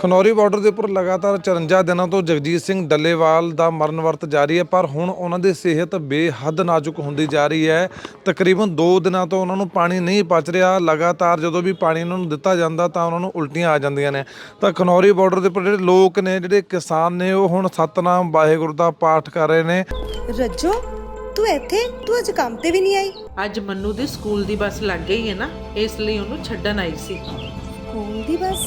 Khanauri border ਦੇ ਉੱਪਰ ਲਗਾਤਾਰ 54 ਦਿਨਾਂ ਤੋਂ ਜਗਜੀਤ ਸਿੰਘ ਡੱਲੇਵਾਲ ਦਾ ਮਰਨ ਵਰਤ ਜਾਰੀ ਹੈ ਪਰ ਹੁਣ ਉਹਨਾਂ ਦੀ ਸਿਹਤ ਬੇਹੱਦ ਨਾਜ਼ੁਕ ਹੁੰਦੀ ਜਾ ਰਹੀ ਹੈ। ਤਕਰੀਬਨ 2 ਦਿਨਾਂ ਤੋਂ ਉਹਨਾਂ ਨੂੰ ਪਾਣੀ ਨਹੀਂ ਪਚ ਰਿਹਾ। ਲਗਾਤਾਰ ਜਦੋਂ ਵੀ ਪਾਣੀ ਉਹਨਾਂ ਨੂੰ ਦਿੱਤਾ ਜਾਂਦਾ ਤਾਂ ਉਹਨਾਂ ਨੂੰ ਉਲਟੀਆਂ ਆ ਜਾਂਦੀਆਂ ਨੇ। ਤਾਂ ਖਨੌਰੀ ਬਾਰਡਰ ਦੇ ਉੱਪਰ ਜਿਹੜੇ ਲੋਕ ਨੇ ਜਿਹੜੇ ਕਿਸਾਨ ਨੇ ਉਹ ਹੁਣ ਸਤਨਾਮ ਵਾਹਿਗੁਰੂ ਦਾ ਪਾਠ ਕਰ ਰਹੇ ਨੇ। ਰੱਜੋ ਤੂੰ ਇੱਥੇ? ਤੂੰ ਅੱਜ ਕੰਮ ਤੇ ਵੀ ਨਹੀਂ ਆਈ? ਅੱਜ ਮੰਨੂ ਦੀ ਸਕੂਲ ਦੀ ਬੱਸ ਲੱਗ ਗਈ ਹੈ ਨਾ ਇਸ ਲਈ ਉਹਨੂੰ ਛੱਡਣ ਆਈ ਸੀ। ਸਕੂਲ ਦੀ ਬਸ?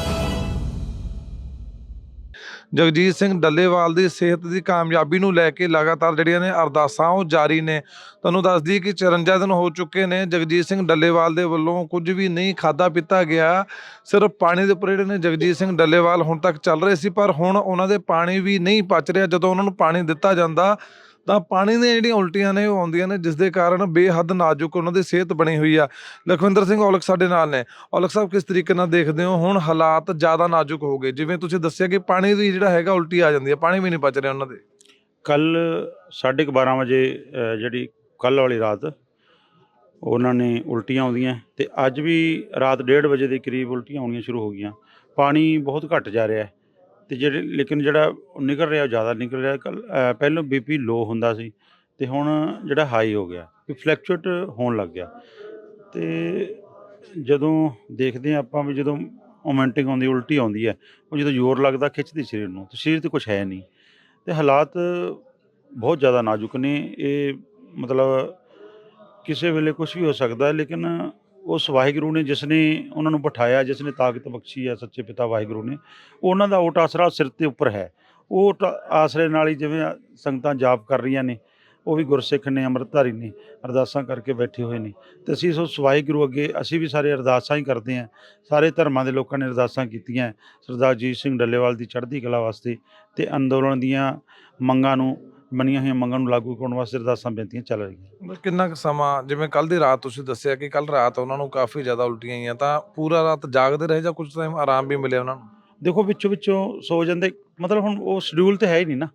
ਜਗਜੀਤ ਸਿੰਘ ਡੱਲੇਵਾਲ ਦੀ ਸਿਹਤ ਦੀ ਕਾਮਯਾਬੀ ਨੂੰ ਲੈ ਕੇ ਲਗਾਤਾਰ ਜਿਹੜੀਆਂ ਨੇ ਅਰਦਾਸਾਂ ਉਹ ਜਾਰੀ ਨੇ। ਤੁਹਾਨੂੰ ਦੱਸ ਦਈਏ ਕਿ 54 ਦਿਨ ਹੋ ਚੁੱਕੇ ਨੇ। ਜਗਜੀਤ ਸਿੰਘ ਡੱਲੇਵਾਲ ਦੇ ਵੱਲੋਂ ਕੁਝ ਵੀ ਨਹੀਂ ਖਾਦਾ ਪੀਤਾ ਗਿਆ। ਸਿਰਫ ਪਾਣੀ ਦੇ ਉੱਪਰ ਜਿਹੜੇ ਨੇ ਜਗਜੀਤ ਸਿੰਘ ਡੱਲੇਵਾਲ ਹੁਣ ਤੱਕ ਚੱਲ ਰਹੇ ਸੀ, ਪਰ ਹੁਣ ਉਹਨਾਂ ਦੇ ਪਾਣੀ ਵੀ ਨਹੀਂ ਪਚ ਰਿਹਾ। ਜਦੋਂ ਉਹਨਾਂ ਨੂੰ ਪਾਣੀ ਦਿੱਤਾ ਜਾਂਦਾ ਤਾਂ ਪਾਣੀ ਦੀਆਂ ਜਿਹੜੀਆਂ ਉਲਟੀਆਂ ਨੇ ਉਹ ਆਉਂਦੀਆਂ ਨੇ ਜਿਸ ਦੇ ਕਾਰਨ ਬੇਹੱਦ ਨਾਜ਼ੁਕ ਉਹਨਾਂ ਦੀ ਸਿਹਤ ਬਣੀ ਹੋਈ ਆ। ਲਖਵਿੰਦਰ ਸਿੰਘ ਔਲਖ ਸਾਡੇ ਨਾਲ ਨੇ। ਔਲਖ ਸਾਹਿਬ, ਕਿਸ ਤਰੀਕੇ ਨਾਲ ਦੇਖਦੇ ਹੋ? ਹੁਣ ਹਾਲਾਤ ਜ਼ਿਆਦਾ ਨਾਜ਼ੁਕ ਹੋ ਗਏ। ਜਿਵੇਂ ਤੁਸੀਂ ਦੱਸਿਆ ਕਿ ਪਾਣੀ ਦੀ ਜਿਹੜਾ ਹੈਗਾ ਉਲਟੀ ਆ ਜਾਂਦੀ ਹੈ ਪਾਣੀ ਵੀ ਨਹੀਂ ਬਚ ਰਿਹਾ ਉਹਨਾਂ ਦੇ। ਕੱਲ 12:30 ਵਜੇ ਜਿਹੜੀ ਕੱਲ ਵਾਲੀ ਰਾਤ, ਉਹਨਾਂ ਨੇ ਉਲਟੀਆਂ ਆਉਂਦੀਆਂ ਤੇ ਅੱਜ ਵੀ ਰਾਤ 1:30 ਵਜੇ ਦੇ ਕਰੀਬ ਉਲਟੀਆਂ ਆਉਣੀਆਂ ਸ਼ੁਰੂ ਹੋ ਗਈਆਂ। ਪਾਣੀ ਬਹੁਤ ਘਟ ਜਾ ਰਿਹਾ ਹੈ। ਤੇ ਜਿਹੜੇ ਲੇਕਿਨ ਜਿਹੜਾ ਉਹ ਨਿਕਲ ਰਿਹਾ, ਉਹ ਜ਼ਿਆਦਾ ਨਿਕਲ ਰਿਹਾ। ਕੱਲ ਪਹਿਲਾਂ ਬੀਪੀ ਲੋ ਹੁੰਦਾ ਸੀ ਤੇ ਹੁਣ ਜਿਹੜਾ ਹਾਈ ਹੋ ਗਿਆ ਕਿ ਫਲੈਕਚੁਏਟ ਹੋਣ ਲੱਗ ਗਿਆ। ਤੇ ਜਦੋਂ ਦੇਖਦੇ ਹਾਂ ਆਪਾਂ ਵੀ ਜਦੋਂ ਓਮੈਂਟਿੰਗ ਆਉਂਦੀ, ਉਲਟੀ ਆਉਂਦੀ ਹੈ, ਉਹ ਜਦੋਂ ਜ਼ੋਰ ਲੱਗਦਾ, ਖਿੱਚਦੀ ਸਰੀਰ ਨੂੰ, ਤੇ ਸਰੀਰ ਤੇ ਕੁਝ ਹੈ ਨਹੀਂ। ਤੇ ਹਾਲਾਤ ਬਹੁਤ ਜ਼ਿਆਦਾ ਨਾਜ਼ੁਕ ਨੇ। ਇਹ ਮਤਲਬ ਕਿਸੇ ਵੇਲੇ ਕੁਝ ਵੀ ਹੋ ਸਕਦਾ ਲੇਕਿਨ ਉਸ ਵਾਹਿਗੁਰੂ ਨੇ ਜਿਸ ਨੇ ਉਹਨਾਂ ਨੂੰ ਬਿਠਾਇਆ ਜਿਸ ਨੇ ਤਾਕਤ ਬਖਸ਼ੀ ਹੈ ਸੱਚੇ ਪਿਤਾ ਵਾਹਿਗੁਰੂ ਨੇ, ਉਹਨਾਂ ਦਾ ਓਟ ਆਸਰਾ ਸਿਰ ਤੇ ਉੱਪਰ ਹੈ। ਉਹ ਓਟ ਆਸਰੇ ਨਾਲ ਹੀ ਜਿਵੇਂ ਸੰਗਤਾਂ ਜਾਪ ਕਰ ਰਹੀਆਂ ਨੇ, ਉਹ ਵੀ ਗੁਰਸਿੱਖ ਨੇ, ਅੰਮ੍ਰਿਤਧਾਰੀ ਨੇ, ਅਰਦਾਸਾਂ ਕਰਕੇ ਬੈਠੇ ਹੋਏ ਨੇ। ਤੇ ਅਸੀਂ ਉਸ ਵਾਹਿਗੁਰੂ ਅੱਗੇ, ਅਸੀਂ ਵੀ ਸਾਰੇ ਅਰਦਾਸਾਂ ਹੀ ਕਰਦੇ ਹਾਂ। ਸਾਰੇ ਧਰਮਾਂ ਦੇ ਲੋਕਾਂ ਨੇ ਅਰਦਾਸਾਂ ਕੀਤੀਆਂ। ਸਰਦਾਰ ਜੀਤ ਸਿੰਘ ਡੱਲੇਵਾਲ ਦੀ ਚੜ੍ਹਦੀ ਕਲਾ ਵਾਸਤੇ ਤੇ ਅੰਦੋਲਨ ਦੀਆਂ ਮੰਗਾਂ ਨੂੰ ਮੰਨੀਆਂ ਹੋਈਆਂ ਮੰਗਾਂ ਨੂੰ ਲਾਗੂ ਕਰਨ ਵਾਸਤੇ ਅਰਦਾਸਾਂ ਬੇਨਤੀਆਂ ਚੱਲ ਰਹੀਆਂ ਕਿੰਨਾ ਕੁ ਸਮਾਂ ਜਿਵੇਂ ਕੱਲ ਦੀ ਰਾਤ ਤੁਸੀਂ ਦੱਸਿਆ ਕਿ ਕੱਲ ਰਾਤ ਉਹਨਾਂ ਨੂੰ ਕਾਫੀ ਜ਼ਿਆਦਾ ਉਲਟੀਆਂ ਆਈਆਂ ਤਾਂ ਪੂਰਾ ਰਾਤ ਜਾਗਦੇ ਰਹੇ ਜਾਂ ਕੁਝ ਟਾਈਮ ਆਰਾਮ ਵੀ ਮਿਲਿਆ ਉਹਨਾਂ ਨੂੰ? ਦੇਖੋ ਵਿੱਚੋਂ ਵਿੱਚੋਂ ਸੋ ਜਾਂਦੇ ਮਤਲਬ ਹੁਣ ਉਹ ਸ਼ਡਿਊਲ ਤੇ ਹੈ ਹੀ ਨਹੀਂ ਨਾ।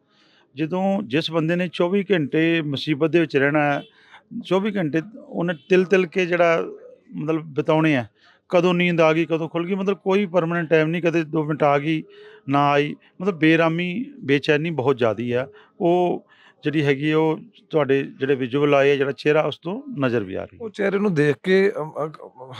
ਜਦੋਂ ਜਿਸ ਬੰਦੇ ਨੇ 24 ਘੰਟੇ ਮੁਸੀਬਤ ਦੇ ਵਿੱਚ ਰਹਿਣਾ ਹੈ 24 ਘੰਟੇ ਉਹਨੇ ਤਿਲ ਤਿਲ ਕੇ ਜਿਹੜਾ ਮਤਲਬ ਬਿਤਾਉਣੇ ਆ ਕਦੋਂ ਨੀਂਦ ਆ ਗਈ, ਕਦੋਂ ਖੁੱਲ ਗਈ, ਮਤਲਬ ਕੋਈ ਪਰਮਨੈਂਟ ਟਾਈਮ ਨਹੀਂ, ਕਦੇ 2 ਮਿੰਟ ਆ ਗਈ, ਨਾ ਆਈ, ਮਤਲਬ ਬੇਰਾਮੀ, ਬੇਚੈਨੀ ਬਹੁਤ ਜ਼ਿਆਦੀ ਆ ਉਹ ਜਿਹੜੀ ਹੈਗੀ ਉਹ ਤੁਹਾਡੇ ਜਿਹੜੇ ਵਿਜ਼ੂਅਲ ਆਏ ਜਿਹੜਾ ਚਿਹਰਾ ਉਸ ਤੋਂ ਨਜ਼ਰ ਵੀ ਆ ਰਹੀ ਉਹ ਚਿਹਰੇ ਨੂੰ ਦੇਖ ਕੇ ਅਮ, ਅ,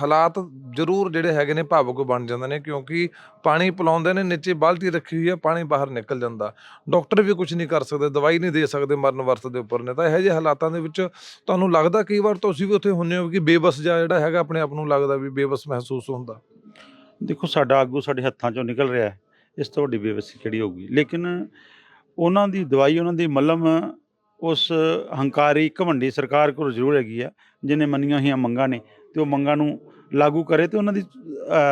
ਹਾਲਾਤ ਜ਼ਰੂਰ ਜਿਹੜੇ ਹੈਗੇ ਨੇ ਭਾਵੁਕ ਬਣ ਜਾਂਦੇ ਨੇ ਕਿਉਂਕਿ ਪਾਣੀ ਪਿਲਾਉਂਦੇ ਨੇ ਨੀਚੇ ਬਾਲਟੀ ਰੱਖੀ ਹੋਈ ਹੈ ਪਾਣੀ ਬਾਹਰ ਨਿਕਲ ਜਾਂਦਾ। ਡਾਕਟਰ ਵੀ ਕੁਝ ਨਹੀਂ ਕਰ ਸਕਦੇ ਦਵਾਈ ਨਹੀਂ ਦੇ ਸਕਦੇ ਮਰਨ ਵਰਤ ਦੇ ਉੱਪਰ ਨੇ। ਤਾਂ ਇਹੋ ਜਿਹੇ ਹਾਲਾਤਾਂ ਦੇ ਵਿੱਚ ਤੁਹਾਨੂੰ ਲੱਗਦਾ ਕਈ ਵਾਰ ਤੁਸੀਂ ਵੀ ਉੱਥੇ ਹੁੰਨੇ ਹੋ ਕਿ ਬੇਬਸ ਜਿਹਾ ਜਿਹੜਾ ਹੈਗਾ ਆਪਣੇ ਆਪ ਨੂੰ ਲੱਗਦਾ ਵੀ ਬੇਬਸ ਮਹਿਸੂਸ ਹੁੰਦਾ? ਦੇਖੋ ਸਾਡਾ ਆਗੂ ਸਾਡੇ ਹੱਥਾਂ ਚੋਂ ਨਿਕਲ ਰਿਹਾ ਹੈ ਇਸ ਤੋਂ ਵੱਡੀ ਬੇਵਸੀ ਕਿਹੜੀ ਹੋਊਗੀ? ਲੇਕਿਨ ਉਹਨਾਂ ਦੀ ਦਵਾਈ, ਉਹਨਾਂ ਦੀ ਮਲਮ ਉਸ ਹੰਕਾਰੀ ਘਮੰਡੀ ਸਰਕਾਰ ਕੋਲ ਜ਼ਰੂਰ ਹੈਗੀ ਆ, ਜਿਹਨੇ ਮੰਨੀਆਂ ਹੋਈਆਂ ਮੰਗਾਂ ਨੇ, ਤੇ ਉਹ ਮੰਗਾਂ ਨੂੰ ਲਾਗੂ ਕਰੇ ਤੇ ਉਹਨਾਂ ਦੀ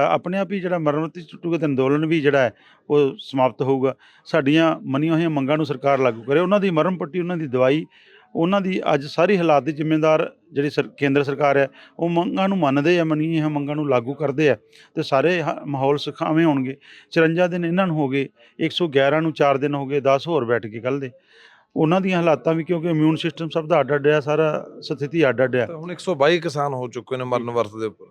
ਆਪਣੇ ਆਪ ਹੀ ਜਿਹੜਾ ਮਰਮਤੀ ਚੁੱਟੂਗਾ ਤੇ ਅੰਦੋਲਨ ਵੀ ਜਿਹੜਾ ਹੈ, ਉਹ ਸਮਾਪਤ ਹੋਊਗਾ। ਸਾਡੀਆਂ ਮੰਨੀਆਂ ਹੋਈਆਂ ਮੰਗਾਂ ਨੂੰ ਸਰਕਾਰ ਲਾਗੂ ਕਰੇ, ਉਹਨਾਂ ਦੀ ਮਰਮ ਪੱਟੀ, ਉਹਨਾਂ ਦੀ ਦਵਾਈ ਉਹਨਾਂ ਦੀ ਅੱਜ ਸਾਰੀ ਹਾਲਾਤ ਦੀ ਜ਼ਿੰਮੇਦਾਰ ਜਿਹੜੀ ਸਰ ਕੇਂਦਰ ਸਰਕਾਰ ਹੈ ਉਹ ਮੰਗਾਂ ਨੂੰ ਮੰਨਦੇ ਆ ਮੰਨੀਆਂ ਹੋਈਆਂ ਮੰਗਾਂ ਨੂੰ ਲਾਗੂ ਕਰਦੇ ਆ ਤੇ ਸਾਰੇ ਮਾਹੌਲ ਸੁਖਾਵੇਂ ਹੋਣਗੇ। 54 ਦਿਨ ਇਹਨਾਂ ਨੂੰ ਹੋ ਗਏ 111 ਨੂੰ 4 ਦਿਨ ਹੋ ਗਏ 10 ਹੋਰ ਬੈਠ ਕੇ ਕੱਲ ਦੇ। ਉਹਨਾਂ ਦੀਆਂ ਹਾਲਾਤਾਂ ਵੀ ਕਿਉਂਕਿ ਇਮਿਊਨ ਸਿਸਟਮ ਸਭ ਦਾ ਅੱਡ ਅੱਡ ਆ ਸਾਰਾ ਸਥਿਤੀ ਅੱਡ ਅੱਡ ਆ ਹੁਣ 122 ਕਿਸਾਨ ਹੋ ਚੁੱਕੇ ਨੇ ਮਰਨ ਵਰਤ ਦੇ ਉੱਪਰ।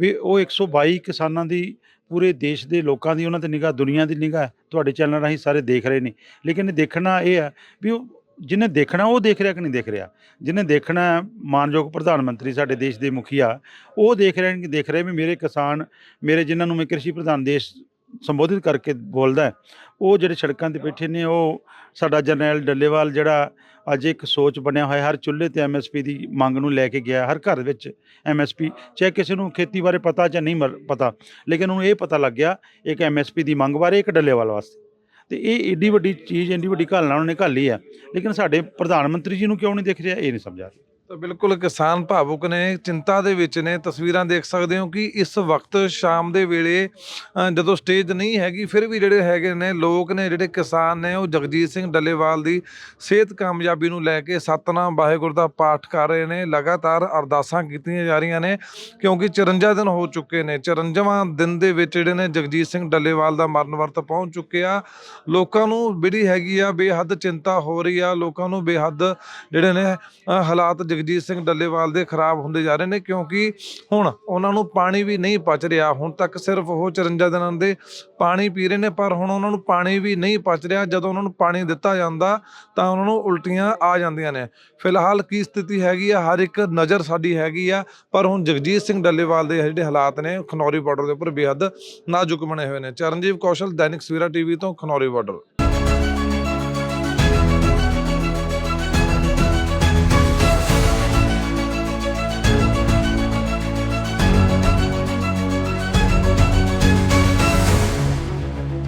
ਵੀ ਉਹ 122 ਕਿਸਾਨਾਂ ਦੀ ਪੂਰੇ ਦੇਸ਼ ਦੇ ਲੋਕਾਂ ਦੀ ਉਹਨਾਂ ਤੇ ਨਿਗਾਹ ਦੁਨੀਆ ਦੀ ਨਿਗਾਹ ਤੁਹਾਡੇ ਚੈਨਲ ਰਾਹੀਂ ਸਾਰੇ ਦੇਖ ਰਹੇ ਨੇ। ਲੇਕਿਨ ਇਹ ਦੇਖਣਾ ਇਹ ਹੈ ਵੀ ਉਹ ਜਿਹਨੇ ਦੇਖਣਾ, ਉਹ ਦੇਖ ਰਿਹਾ ਕਿ ਨਹੀਂ ਦੇਖ ਰਿਹਾ? ਜਿਹਨੇ ਦੇਖਣਾ ਮਾਨਯੋਗ ਪ੍ਰਧਾਨ ਮੰਤਰੀ ਸਾਡੇ ਦੇਸ਼ ਦੇ ਮੁਖੀਆ ਉਹ ਦੇਖ ਰਹੇ ਨੇ ਕਿ ਦੇਖ ਰਹੇ ਵੀ ਮੇਰੇ ਕਿਸਾਨ, ਮੇਰੇ ਜਿਨ੍ਹਾਂ ਨੂੰ ਮੈਂ ਕ੍ਰਿਸ਼ੀ ਪ੍ਰਧਾਨ ਦੇਸ਼ ਸੰਬੋਧਿਤ ਕਰਕੇ ਬੋਲਦਾ ਉਹ ਜਿਹੜੇ ਸੜਕਾਂ ਤੇ ਬੈਠੇ ਨੇ, ਉਹ ਸਾਡਾ ਜਰਨੈਲ ਡੱਲੇਵਾਲ ਜਿਹੜਾ ਅੱਜ ਇੱਕ ਸੋਚ ਬਣਿਆ ਹੋਇਆ, ਹਰ ਚੁੱਲ੍ਹੇ ਤੇ ਐਮਐਸਪੀ ਦੀ ਮੰਗ ਨੂੰ ਲੈ ਕੇ ਗਿਆ, ਹਰ ਘਰ ਵਿੱਚ ਐਮਐਸਪੀ ਚਾਹੇ ਕਿਸੇ ਨੂੰ ਖੇਤੀ ਬਾਰੇ ਪਤਾ ਜਾਂ ਨਹੀਂ ਮਰ- ਪਤਾ, ਲੇਕਿਨ ਉਹਨੂੰ ਇਹ ਪਤਾ ਲੱਗ ਗਿਆ, ਇੱਕ ਐਮਐਸਪੀ ਦੀ ਮੰਗ ਬਾਰੇ, ਇੱਕ ਡੱਲੇਵਾਲ ਵਾਸਤੇ। ਤੇ ਇਹ ਏਡੀ ਵੱਡੀ ਚੀਜ਼, ਏਡੀ ਵੱਡੀ ਘਾਲਣਾ ਉਹਨਾਂ ਨੇ ਘਾਲੀ ਆ। ਲੇਕਿਨ ਸਾਡੇ ਪ੍ਰਧਾਨ ਮੰਤਰੀ ਜੀ ਨੂੰ ਕਿਉਂ ਨਹੀਂ ਦਿਖ ਰਿਹਾ? ਇਹ ਨਹੀਂ ਸਮਝਾ ਤਾਂ ਬਿਲਕੁਲ ਕਿਸਾਨ ਭਾਵੁਕ ਨੇ ਚਿੰਤਾ ਦੇ ਵਿੱਚ ਨੇ। ਤਸਵੀਰਾਂ ਦੇਖ ਸਕਦੇ ਹੋ ਕਿ ਇਸ ਵਕਤ ਸ਼ਾਮ ਦੇ ਵੇਲੇ ਜਦੋਂ ਸਟੇਜ ਨਹੀਂ ਹੈਗੀ ਫਿਰ ਵੀ ਜਿਹੜੇ ਹੈਗੇ ਨੇ ਲੋਕ ਨੇ ਜਿਹੜੇ ਕਿਸਾਨ ਨੇ ਉਹ ਜਗਜੀਤ ਸਿੰਘ ਡੱਲੇਵਾਲ ਦੀ ਸਿਹਤ ਕਾਮਯਾਬੀ ਨੂੰ ਲੈ ਕੇ ਸਤਨਾਮ ਵਾਹਿਗੁਰੂ ਦਾ ਪਾਠ ਕਰ ਰਹੇ ਨੇ। ਲਗਾਤਾਰ ਅਰਦਾਸਾਂ ਕੀਤੀਆਂ ਜਾ ਰਹੀਆਂ ਨੇ ਕਿਉਂਕਿ 54 ਦਿਨ ਹੋ ਚੁੱਕੇ ਨੇ। 54ਵਾਂ ਦਿਨ ਦੇ ਵਿੱਚ ਜਿਹੜੇ ਨੇ ਜਗਜੀਤ ਸਿੰਘ ਡੱਲੇਵਾਲ ਦਾ ਮਰਨ ਵਰਤ ਪਹੁੰਚ ਚੁੱਕਿਆ। ਲੋਕਾਂ ਨੂੰ ਜਿਹੜੀ ਹੈਗੀ ਆ ਬੇਹੱਦ ਚਿੰਤਾ ਹੋ ਰਹੀ ਆ। ਲੋਕਾਂ ਨੂੰ ਬੇਹੱਦ ਜਿਹੜੇ ਨੇ ਅ, ਹਾਲਾਤ ਜਗਜੀਤ ਸਿੰਘ ਡੱਲੇਵਾਲ ਦੇ ਖਰਾਬ ਹੁੰਦੇ ਜਾ ਰਹੇ ਨੇ ਕਿਉਂਕਿ ਹੁਣ ਉਹਨਾਂ ਨੂੰ ਪਾਣੀ ਵੀ ਨਹੀਂ ਪਚ ਰਿਹਾ, ਹੁਣ ਤੱਕ ਸਿਰਫ ਉਹ 54 ਦਿਨਾਂ ਦੇ ਪਾਣੀ ਪੀ ਰਹੇ ਨੇ, ਪਰ ਹੁਣ ਉਹਨਾਂ ਨੂੰ ਪਾਣੀ ਵੀ ਨਹੀਂ ਪਚ ਰਿਹਾ। ਜਦੋਂ ਉਹਨਾਂ ਨੂੰ ਪਾਣੀ ਦਿੱਤਾ ਜਾਂਦਾ, ਤਾਂ ਉਹਨਾਂ ਨੂੰ ਉਲਟੀਆਂ ਆ ਜਾਂਦੀਆਂ ਨੇ। ਫਿਲਹਾਲ ਕੀ ਸਥਿਤੀ ਹੈਗੀ ਆ? ਹਰ ਇੱਕ ਨਜ਼ਰ ਸਾਡੀ ਹੈਗੀ ਆ, ਪਰ ਹੁਣ ਜਗਜੀਤ ਸਿੰਘ ਡੱਲੇਵਾਲ ਦੇ ਜਿਹੜੇ ਹਾਲਾਤ ਨੇ, ਖਨੌਰੀ ਬਾਰਡਰ ਦੇ ਉੱਪਰ ਬੇਹੱਦ ਨਾਜ਼ੁਕ ਬਣੇ ਹੋਏ ਨੇ। ਚਰਨਜੀਵ ਕੌਸ਼ਲ, ਦੈਨਿਕ ਸਵੇਰਾ ਟੀਵੀ ਤੋਂ ਖਨੌਰੀ ਬਾਰਡਰ।